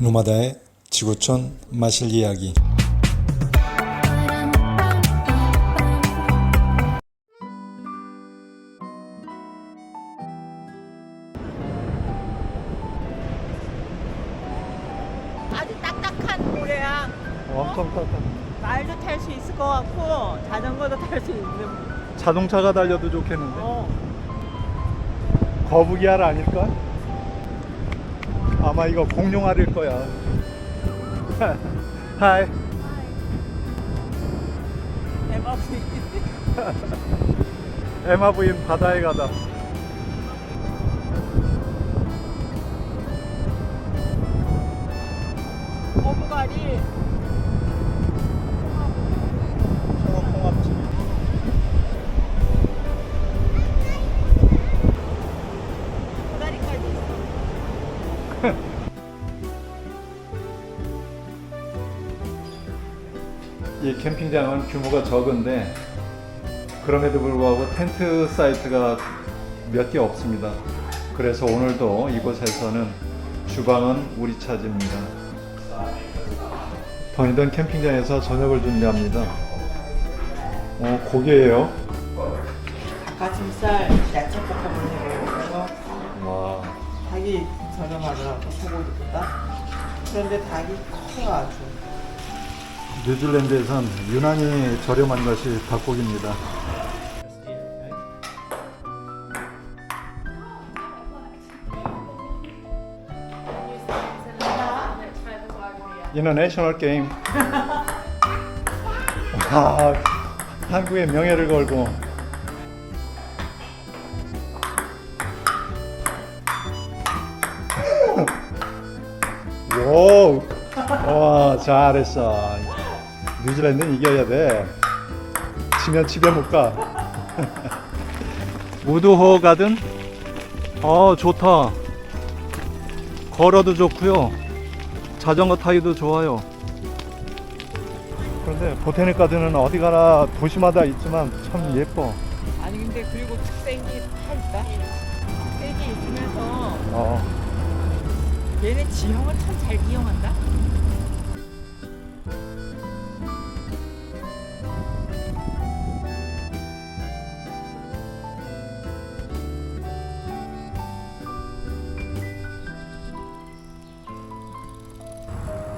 노마다의 지구촌 마실 이야기 아주 딱딱한 모래야. 엄청 따뜻한 말도 탈 수 있을 것 같고 자전거도 탈 수 있는. 자동차가 달려도 좋겠는데 어. 거북이 알 아닐까? 아마 이거 공룡알일 거야. 하이. 대박. 에마 부인 바다에 가다. 거북알이 이 캠핑장은 규모가 적은데 그럼에도 불구하고 텐트 사이트가 몇 개 없습니다. 그래서 오늘도 이곳에서는 주방은 우리 차지입니다. 더니던 캠핑장에서 저녁을 준비합니다. 어, 고기예요. 닭가슴살 야채 볶음을 해먹어요. 와, 닭이 저렴하더라고 소고기보다. 그런데 닭이 커요 아주. 뉴질랜드에선 유난히 저렴한 것이 닭고기입니다. 인터내셔널 게임. 와, 한국의 명예를 걸고. 오, 와 잘했어. 뉴질랜드는 이겨야 돼. 치면 집에 못 가. 우드호 가든? 어 좋다. 걸어도 좋고요. 자전거 타기도 좋아요. 그런데 보테닉 가든은 어디 가나 도시마다 있지만 참 예뻐. 아니 근데 그리고 특색이 다 있다. 색이 있으면서 어. 얘네 지형을 참잘 이용한다.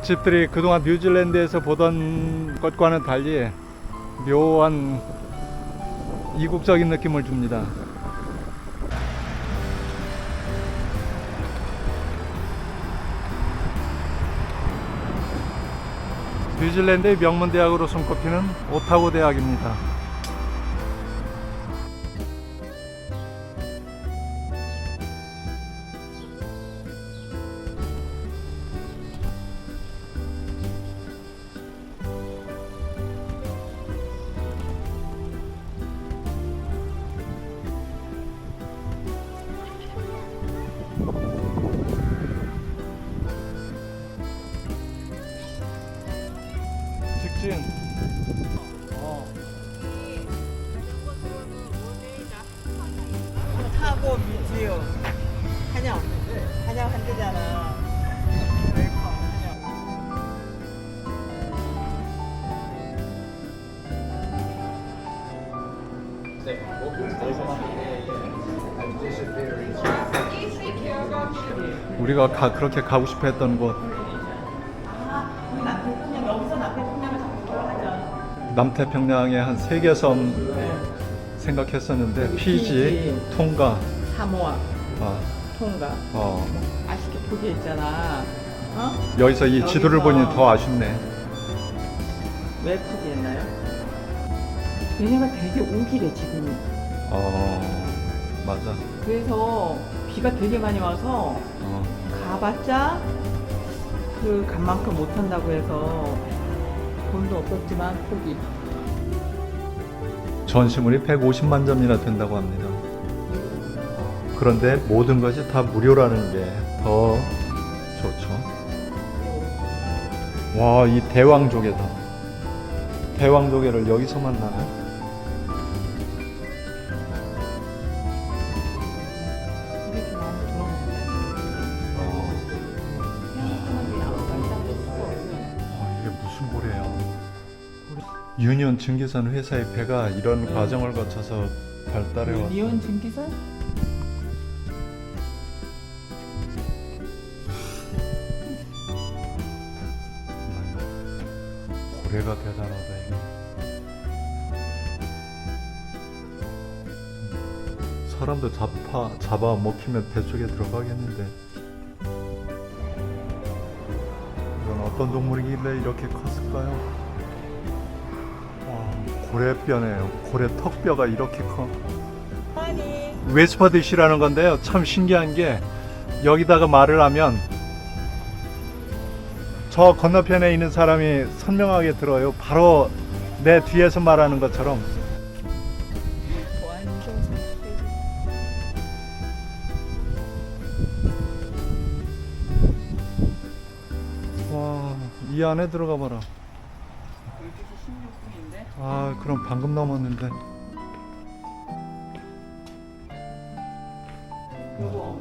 집들이 그동안 뉴질랜드에서 보던 것과는 달리 묘한 이국적인 느낌을 줍니다. 뉴질랜드의 명문 대학으로 손꼽히는 오타고 대학입니다. 직진. 어. 타고 뮤지엄. 한영. 한영 한 대잖아. 웰컴 한영. 우리가 가, 그렇게 가고 싶어 했던 곳 남태평양의 한 세 개 섬 생각했었는데 피지, 피지. 통가, 사모아, 아, 통가. 어, 아쉽게 포기했잖아. 어? 여기서 이 지도를 여기서. 보니 더 아쉽네. 왜 포기했나요? 얘네가 되게 오기래 지금. 어, 맞아. 그래서 비가 되게 많이 와서 어, 가봤자 그 간만큼 못한다고 해서 돈도 없었지만 포기. 전시물이 150만 점이나 된다고 합니다. 그런데 모든 것이 다 무료라는 게 더 좋죠. 와, 이 대왕조개다. 대왕조개를 여기서 만나네. 유니온 증기선 회사의 배가 이런 네. 과정을 거쳐서 발달해 왔다. 니온 증기선? 고래가 대단하다 이거. 사람도 잡아 잡아 먹히면 배 속에 들어가겠는데. 이건 어떤 동물이길래 이렇게 컸을까요? 와, 고래뼈네요. 고래 턱뼈가 이렇게 커. 웨스퍼드시라는 건데요. 참 신기한 게 여기다가 말을 하면 저 건너편에 있는 사람이 선명하게 들어요. 바로 내 뒤에서 말하는 것처럼. 와, 이 안에 들어가 봐라. 12시 16분인데? 아, 그럼 방금 넘었는데. 여보,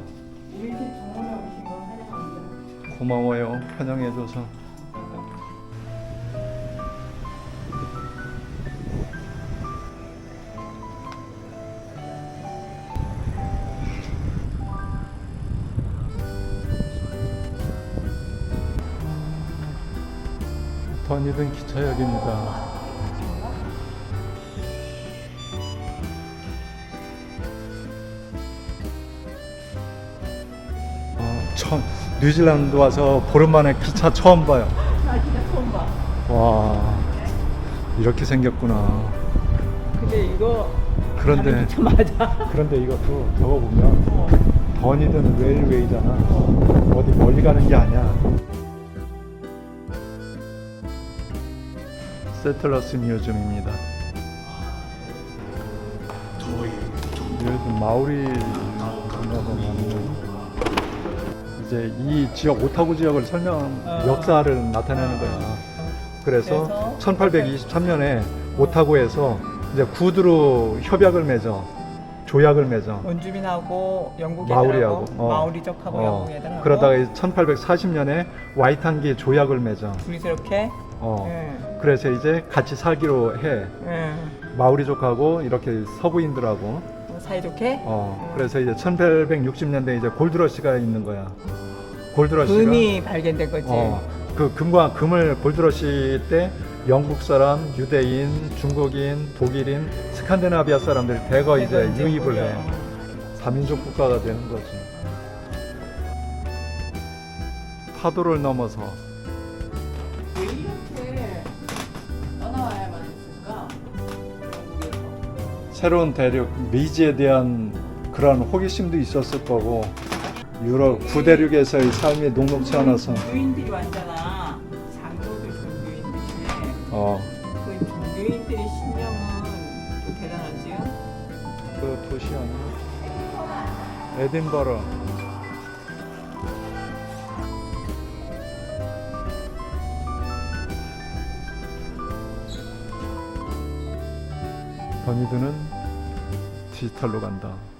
우리 집 정원에 오신 거 환영합니다. 고마워요. 환영해줘서. 던이든 기차역입니다. 처음 뉴질랜드 와서 보름 만에 기차 처음 봐요. 나 진짜 처음 봐. 와 이렇게 생겼구나. 근데 이거 그런데 기차 맞아. 그런데 이것도 저거 보면 어. 버니든 레일웨이잖아. 어디 멀리 가는 게 아니야. 세틀러스 뮤즈엄입니다. 여기 마오리 문화가 많은 이제 이 지역 오타구 지역을 설명 어. 역사를 나타내는 거야. 그래서 그래서 1823년에 오타구에서 이제 구두로 협약을 맺어 조약을 맺어 원주민하고 영국 마오리하고, 애들하고 어. 마오리족하고 어, 영국 애들하고 그러다가 1840년에 와이탄기 조약을 맺어 둘이서 이렇게 어. 예, 그래서 이제 같이 살기로 해 예. 마오리족하고 이렇게 서부인들하고 사이좋게 어. 그래서 이제 1860년대 이제 골드러시가 있는 거야 골드러시가 금이 발견된 거지. 어, 그 금과 금을 골드러시 때 영국 사람, 유대인, 중국인, 독일인, 스칸디나비아 사람들이 대거 이제 유입을 해. 보여. 다민족 국가가 되는 거지. 파도를 넘어서 새로운 대륙 미지에 대한 그런 호기심도 있었을 거고 유럽 구대륙에서의 삶이 녹록치 않아서 종교인들이 왔잖아. 장로교 종교인들이. 어, 그 종교인들의 신념은 또 대단하지. 그 도시 아니야? 에딘버러 버니드는 디지털로 간다.